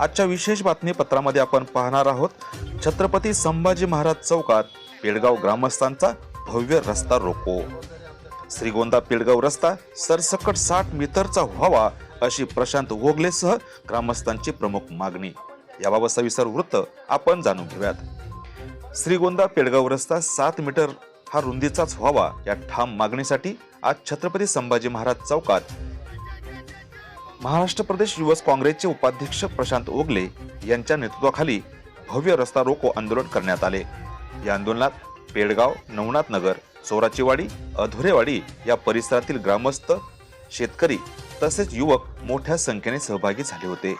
आजच्या विशेष बातमीपत्रामध्ये आपण पाहणार आहोत छत्रपती संभाजी महाराज चौकात पेडगाव ग्रामस्थांचा भव्य रस्ता रोको. श्रीगोंदा पेडगाव रस्ता सरसकट साठ मीटरचा व्हावा अशी प्रशांत वोगलेसह ग्रामस्थांची प्रमुख मागणी. याबाबत सविस्तर वृत्त आपण जाणून घेऊयात. श्रीगोंदा पेडगाव रस्ता सात मीटर हा रुंदीचाच व्हावा या ठाम मागणीसाठी आज छत्रपती संभाजी महाराज चौकात महाराष्ट्र प्रदेश युवक काँग्रेसचे उपाध्यक्ष प्रशांत ओगले यांच्या नेतृत्वाखाली भव्य रस्ता रोको आंदोलन करण्यात आले. या आंदोलनात पेडगाव नवनाथ नगर चोराचीवाडी अधुरेवाडी या परिसरातील ग्रामस्थ शेतकरी तसेच युवक मोठ्या संख्येने सहभागी झाले होते.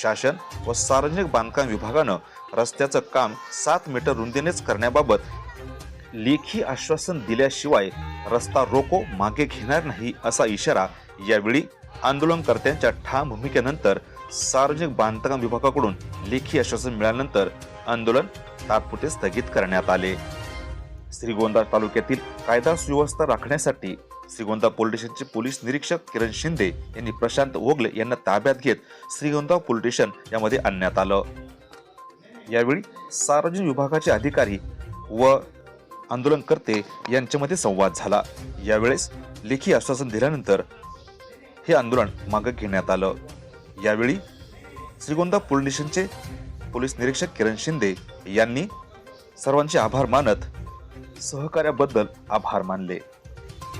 शासन व सार्वजनिक बांधकाम विभागानं रस्त्याचं काम सात मीटर रुंदीनेच करण्याबाबत लेखी आश्वासन दिल्याशिवाय रस्ता रोको मागे घेणार नाही असा इशारा यावेळी आंदोलनकर्त्यांच्या ठाम भूमिकेनंतर सार्वजनिक बांधकाम विभागाकडून लेखी आश्वासन मिळाल्यानंतर आंदोलन तात्पुरते स्थगित करण्यात आले. श्रीगोंदा तालुक्यातील कायदा सुव्यवस्था राखण्यासाठी श्रीगोंदा पोलीस स्टेशनचे पोलीस निरीक्षक किरण शिंदे यांनी प्रशांत ओगले यांना ताब्यात घेत श्रीगोंदा पोलीस स्टेशन यामध्ये आणण्यात आलं. यावेळी सार्वजनिक विभागाचे अधिकारी व आंदोलनकर्ते यांच्यामध्ये संवाद झाला. यावेळेस लेखी आश्वासन दिल्यानंतर हे आंदोलन मागे घेण्यात आलं. यावेळी श्रीगोंदा पोलीस स्टेशनचे पोलीस निरीक्षक किरण शिंदे यांनी सर्वांचे आभार मानत सहकार्याबद्दल आभार मानले.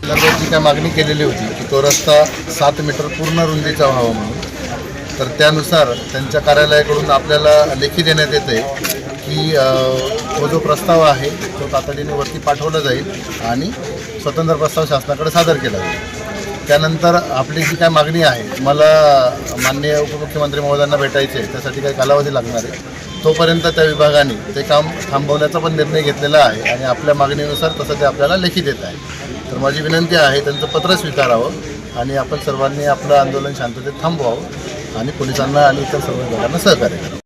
नगरची काय मागणी केलेली होती की तो रस्ता सात मीटर पूर्ण रुंदीचा व्हावा म्हणून. तर त्यानुसार त्यांच्या कार्यालयाकडून आपल्याला लेखी देण्यात येते की तो जो प्रस्ताव आहे तो तातडीने वरती पाठवला जाईल आणि स्वतंत्र प्रस्ताव शासनाकडे सादर केला जाईल. त्यानंतर आपली जी काय मागणी आहे मला माननीय उपमुख्यमंत्री महोदयांना भेटायचे आहे त्यासाठी काही कालावधी लागणार आहे. तोपर्यंत त्या विभागाने ते काम थांबवण्याचा पण निर्णय घेतलेला आहे आणि आपल्या मागणीनुसार तसं ते आपल्याला लेखी देत आहे. तर माझी विनंती आहे त्यांचं पत्र स्वीकारावं आणि आपण सर्वांनी आपलं आंदोलन शांततेत थांबवावं आणि पोलिसांना आणि इतर सर्व विभागांना सहकार्य करावं.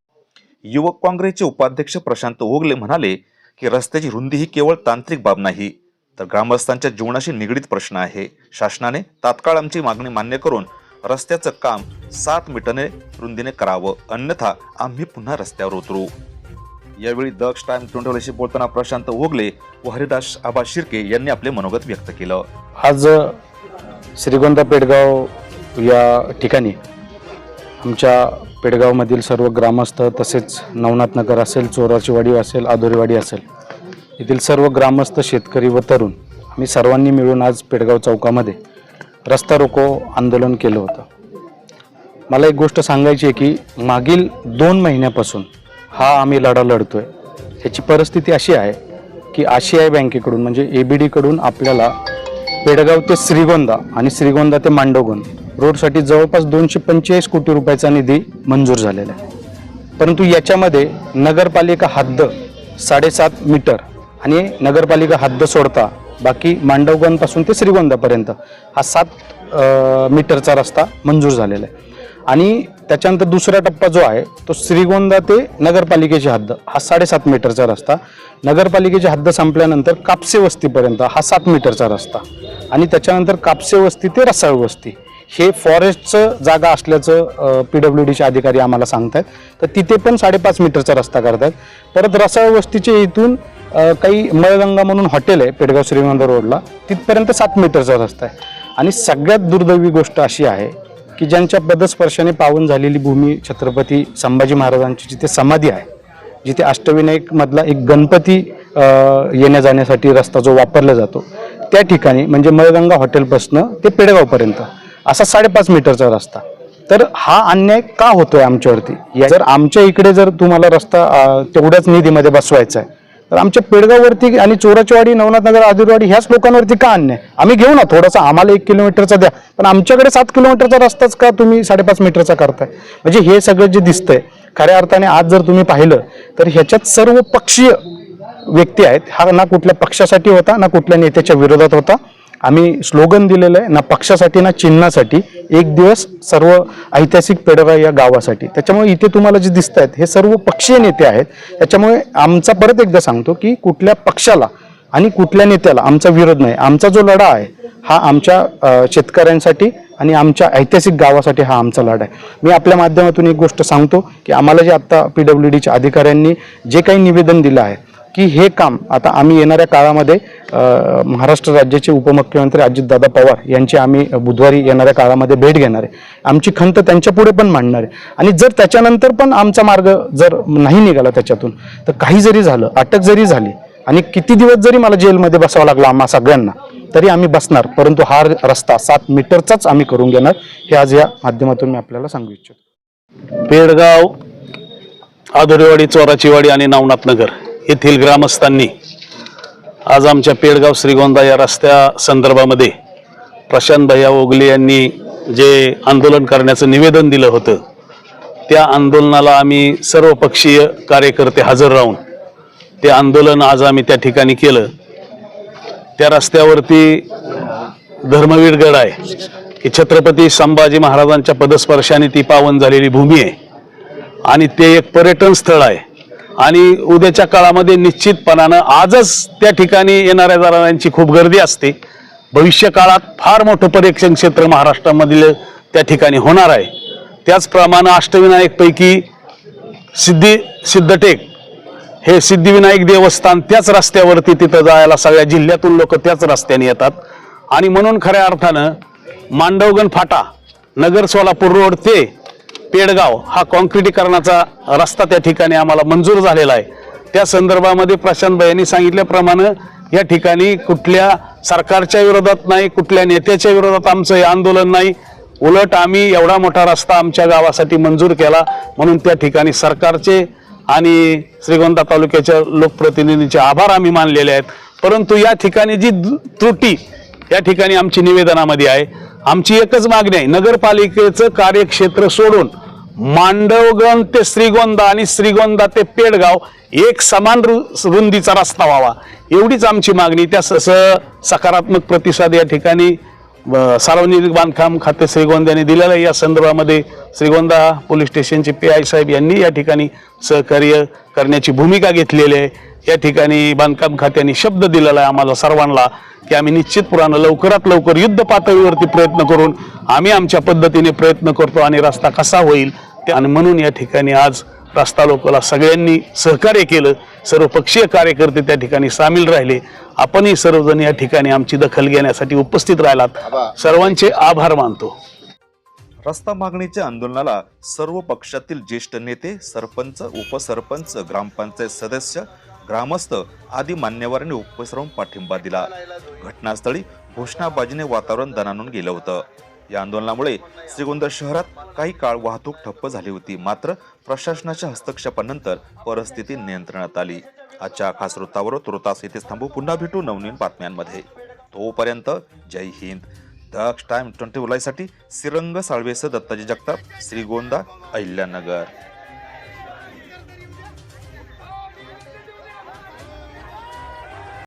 युवक काँग्रेसचे उपाध्यक्ष प्रशांत ओगले म्हणाले की रस्त्याची रुंदी ही केवळ तांत्रिक बाब नाही तर ग्रामस्थांच्या जीवनाशी निगडीत प्रश्न आहे. शासनाने तात्काळ आमची मागणी मान्य करून रस्त्याचं काम सात मीटरने रुंदीने करावं. अन्यथा आम्ही पुन्हा रस्त्यावर उतरू. यावेळी दक्ष टाइम तोंडवलेशी बोलताना प्रशांत ओगले व हरिदास आबा शिर्के यांनी आपले मनोगत व्यक्त केलं. आज श्रीगोंदा पेडगाव या ठिकाणी आमच्या पेडगावमधील सर्व ग्रामस्थ तसेच नवनाथ नगर असेल चोराचीवाडी असेल आदोरीवाडी असेल येथील सर्व ग्रामस्थ शेतकरी व तरुण आम्ही सर्वांनी मिळून आज पेडगाव चौकामध्ये रस्ता रोको आंदोलन केलं होतं. मला एक गोष्ट सांगायची आहे की मागील दोन महिन्यापासून हा आम्ही लढा लढतोय. ह्याची परिस्थिती अशी आहे की आशियाई बँकेकडून म्हणजे ए बी डीकडून आपल्याला पेडगाव ते श्रीगोंदा आणि श्रीगोंदा ते मांडोगोन रोडसाठी जवळपास दोनशे पंचेचाळीस कोटी रुपयाचा निधी मंजूर झालेला आहे. परंतु याच्यामध्ये नगरपालिका हद्द साडेसात मीटर आणि नगरपालिका हद्द सोडता बाकी मांडवगणपासून ते श्रीगोंदापर्यंत हा सात मीटरचा रस्ता मंजूर झालेला आहे. आणि त्याच्यानंतर दुसरा टप्पा जो आहे तो श्रीगोंदा ते नगरपालिकेची हद्द हा साडेसात मीटरचा रस्ता. नगरपालिकेची हद्द संपल्यानंतर कापसे वस्तीपर्यंत हा सात मीटरचा रस्ता. आणि त्याच्यानंतर कापसे वस्ती ते रसाळ वस्ती. हे फॉरेस्टचं जागा असल्याचं पी डब्ल्यू डीचे अधिकारी आम्हाला सांगत आहेत तर तिथे पण साडेपाच मीटरचा रस्ता करत आहेत परत रसाळ वस्तीचे इथून काही मळगंगा म्हणून हॉटेल आहे पेडगाव श्रीमंत रोडला. तिथपर्यंत सात मीटरचा रस्ता आहे आणि सगळ्यात दुर्दैवी गोष्ट अशी आहे की ज्यांच्या पदस्पर्शाने पावन झालेली भूमी छत्रपती संभाजी महाराजांची जिथे समाधी आहे जिथे अष्टविनायकमधला एक गणपती येण्या जाण्यासाठी रस्ता जो वापरला जातो त्या ठिकाणी म्हणजे मळगंगा हॉटेलपासनं ते पेडगावपर्यंत असा साडेपाच मीटरचा रस्ता. तर हा अन्याय का होतोय आमच्यावरती? या- जर आमच्या इकडे जर तुम्हाला रस्ता तेवढ्याच निधीमध्ये बसवायचा आहे तर आमच्या पेडगाववरती आणि चोराचीवाडी नवनाथ नगर आदिरवाडी ह्याच लोकांवरती का अन्याय? आम्ही घेऊ ना थोडासा आम्हाला एक किलोमीटरचा द्या. पण आमच्याकडे सात किलोमीटरचा रस्ताच का तुम्ही साडेपाच मीटरचा करताय? म्हणजे हे सगळं जे दिसतंय खऱ्या अर्थाने आज जर तुम्ही पाहिलं तर ह्याच्यात सर्व पक्षीय व्यक्ती आहेत. हा ना कुठल्या पक्षासाठी होता ना कुठल्या नेत्याच्या विरोधात होता. आम्ही स्लोगन दिलेलं आहे ना पक्षासाठी ना चिन्हासाठी. एक दिवस सर्व ऐतिहासिक पेडरा या गावासाठी. त्याच्यामुळे इथे तुम्हाला जे दिसत आहेत हे सर्व पक्षीय नेते आहेत. त्याच्यामुळे आमचा परत एकदा सांगतो की कुठल्या पक्षाला आणि कुठल्या नेत्याला आमचा विरोध नाही. आमचा जो लढा आहे हा आमच्या शेतकऱ्यांसाठी आणि आमच्या ऐतिहासिक गावासाठी हा आमचा लढा आहे. मी आपल्या माध्यमातून एक गोष्ट सांगतो की आम्हाला जे आत्ता पी डब्ल्यू डीच्या अधिकाऱ्यांनी जे काही निवेदन दिलं आहे की हे काम आता आम्ही येणाऱ्या काळामध्ये महाराष्ट्र राज्याचे उपमुख्यमंत्री अजितदादा पवार यांची आम्ही बुधवारी येणाऱ्या काळामध्ये भेट घेणार आहे. आमची खंत त्यांच्या पुढे पण मांडणार आहे. आणि जर त्याच्यानंतर पण आमचा मार्ग जर नाही निघाला त्याच्यातून तर काही जरी झालं अटक जरी झाली आणि किती दिवस जरी मला जेलमध्ये बसावं लागलं आम्हा सगळ्यांना तरी आम्ही बसणार. परंतु हा रस्ता सात मीटरचाच आम्ही करून घेणार. हे आज या माध्यमातून मी आपल्याला सांगू इच्छितो. पेडगाव आधुरेवाडी चोराचीवाडी आणि नवनाथ नगर येथील ग्रामस्थांनी आज आमच्या पेडगाव श्रीगोंदा या रस्त्या संदर्भामध्ये प्रशांत भैया ओगले यांनी जे आंदोलन करण्याचं निवेदन दिलं होतं त्या आंदोलनाला आम्ही सर्वपक्षीय कार्यकर्ते हजर राहून ते आंदोलन आज आम्ही त्या ठिकाणी केलं. त्या रस्त्यावरती धर्मवीर गड आहे की छत्रपती संभाजी महाराजांच्या पदस्पर्शाने ती पावन झालेली भूमी आहे. आणि ते एक पर्यटन स्थळ आहे. आणि उद्याच्या काळामध्ये निश्चितपणानं आजच त्या ठिकाणी येणाऱ्या जाणाऱ्यांची खूप गर्दी असते. भविष्य काळात फार मोठं पर्यटन क्षेत्र महाराष्ट्रामधील त्या ठिकाणी होणार आहे. त्याचप्रमाणे अष्टविनायकपैकी सिद्धी सिद्धटेक हे सिद्धिविनायक देवस्थान त्याच रस्त्यावरती तिथं जायला सगळ्या जिल्ह्यातून लोक त्याच रस्त्याने येतात. आणि म्हणून खऱ्या अर्थानं मांडवगण फाटा नगर सोलापूर रोड ते पेडगाव हा कॉन्क्रिटीकरणाचा रस्ता त्या ठिकाणी आम्हाला मंजूर झालेला आहे. त्या संदर्भामध्ये प्रशांत यांनी सांगितल्याप्रमाणे या ठिकाणी कुठल्या सरकारच्या विरोधात नाही कुठल्या नेत्याच्या विरोधात आमचं हे आंदोलन नाही. उलट आम्ही एवढा मोठा रस्ता आमच्या गावासाठी मंजूर केला. म्हणून त्या ठिकाणी सरकारचे आणि श्रीगोंदा तालुक्याच्या लोकप्रतिनिधींचे आभार आम्ही मानलेले आहेत. परंतु या ठिकाणी जी त्रुटी या ठिकाणी आमची निवेदनामध्ये आहे आमची एकच मागणी आहे नगरपालिकेचं कार्यक्षेत्र सोडून मांडवगण ते श्रीगोंदा आणि श्रीगोंदा ते पेडगाव एक समान रु- रुंदीचा रस्ता व्हावा. एवढीच आमची मागणी. त्या स- सकारात्मक प्रतिसाद या ठिकाणी सार्वजनिक बांधकाम खाते श्रीगोंद्याने दिलेलं आहे. या संदर्भामध्ये श्रीगोंदा पोलीस स्टेशनचे पी आय साहेब यांनी या ठिकाणी सहकार्य करण्याची भूमिका घेतलेली आहे. या ठिकाणी बांधकाम खात्याने शब्द दिलेला आहे आम्हाला सर्वांना की आम्ही निश्चितपणानं लवकरात लवकर युद्ध पातळीवरती प्रयत्न करून आम्ही आमच्या पद्धतीने प्रयत्न करतो आणि रस्ता कसा होईल ते आणि म्हणून या ठिकाणी आज रस्ता लोकाला सगळ्यांनी सहकार्य केलं. सर्व पक्षीय कार्यकर्ते त्या ठिकाणी सामील राहिले. आपणही सर्वजण या ठिकाणी आमची दखल घेण्यासाठी उपस्थित राहिलात. सर्वांचे आभार मानतो. रस्ता मागणीच्या आंदोलनाला सर्व पक्षातील ज्येष्ठ नेते सरपंच उपसरपंच ग्रामपंचायत सदस्य ग्रामस्थ आदी मान्यवरांनी उपस्थित राहून पाठिंबा दिला. घटनास्थळी घोषणाबाजीने वातावरण दणानून गेलं होतं. या आंदोलनामुळे श्रीगोंदा शहरात काही काळ वाहतूक ठप्प झाली होती. मात्र प्रशासनाच्या हस्तक्षेपानंतर परिस्थिती नियंत्रणात आली. आजच्या खास वृत्तावर तुर्तास येथेच थांबू. पुन्हा भेटू नवनवीन बातम्यांमध्ये. तोपर्यंत जय हिंद. दक्ष टाइम ट्वेंटी उलायसाठी सिरंग साळवेसह दत्ताजी जगताप श्रीगोंदा अहिल्यानगर.